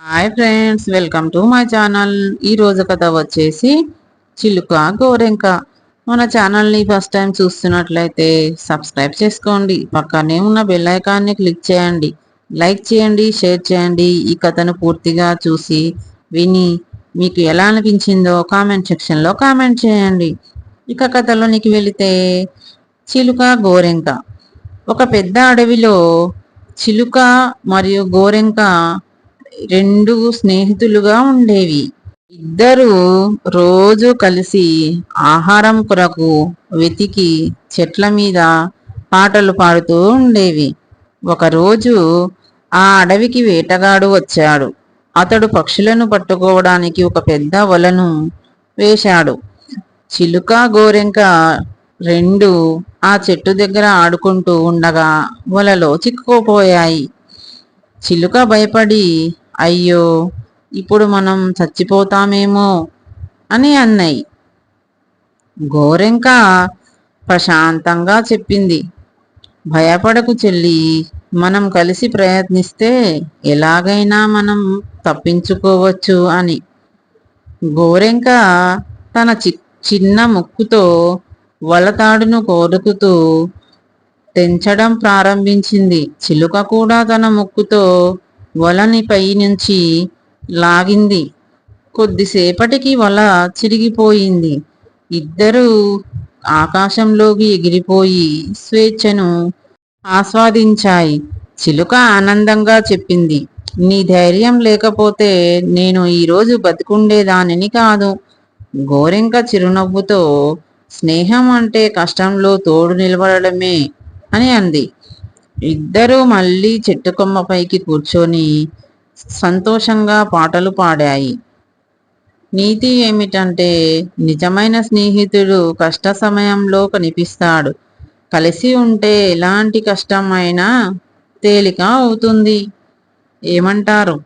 Hi friends welcome to my channel ఈ రోజు కథ వచ్చేసి చిలుక గోరెంక. మన ఛానల్ని ఫస్ట్ టైం చూస్తున్నట్లయితే సబ్స్క్రైబ్ చేసుకోండి. పక్కనే ఉన్న బెల్ ఐకాన్ని క్లిక్ చేయండి. లైక్ చేయండి షేర్ చేయండి. ఈ కథను పూర్తిగా చూసి విని మీకు ఎలా అనిపించిందో కామెంట్ సెక్షన్లో కామెంట్ చేయండి. ఇక కథలోనికి వెళితే చిలుక గోరెంక. ఒక పెద్ద అడవిలో చిలుక మరియు గోరెంక రెండు స్నేహితులుగా ఉండేవి. ఇద్దరు రోజు కలిసి ఆహారం కొరకు వెతికి చెట్ల మీద పాటలు పాడుతూ ఉండేవి. ఒకరోజు ఆ అడవికి వేటగాడు వచ్చాడు. అతడు పక్షులను పట్టుకోవడానికి ఒక పెద్ద వలను వేశాడు. చిలుక గోరెంక రెండు ఆ చెట్టు దగ్గర ఆడుకుంటూ ఉండగా వలలో చిక్కుకుపోయాయి. చిలుక భయపడి అయ్యో ఇప్పుడు మనం చచ్చిపోతామేమో అని అన్నాయి గోరెంక ప్రశాంతంగా చెప్పింది. భయపడకు చెల్లి మనం కలిసి ప్రయత్నిస్తే ఎలాగైనా మనం తప్పించుకోవచ్చు అని. గోరెంక తన చి చిన్న ముక్కుతో వలతాడును కోరుకుతూ తెంచడం ప్రారంభించింది. చిలుక కూడా తన ముక్కుతో వలని పై నుంచి లాగింది. కొద్దిసేపటికి వల చిరిగిపోయింది. ఇద్దరు ఆకాశంలోకి ఎగిరిపోయి స్వేచ్ఛను ఆస్వాదించాయి. చిలుక ఆనందంగా చెప్పింది నీ ధైర్యం లేకపోతే నేను ఈరోజు బతికుండేదానిని కాదు. గోరెంక చిరునవ్వుతో స్నేహం అంటే కష్టంలో తోడు నిలబడమే అని అంది. ఇద్దరూ మళ్ళీ చెట్టు కొమ్మపైకి కూర్చొని సంతోషంగా పాటలు పాడాయి. నీతి ఏమిటంటే నిజమైన స్నేహితుడు కష్ట సమయంలో కనిపిస్తాడు. కలిసి ఉంటే ఎలాంటి కష్టం అయినా తేలిక అవుతుంది. ఏమంటారు?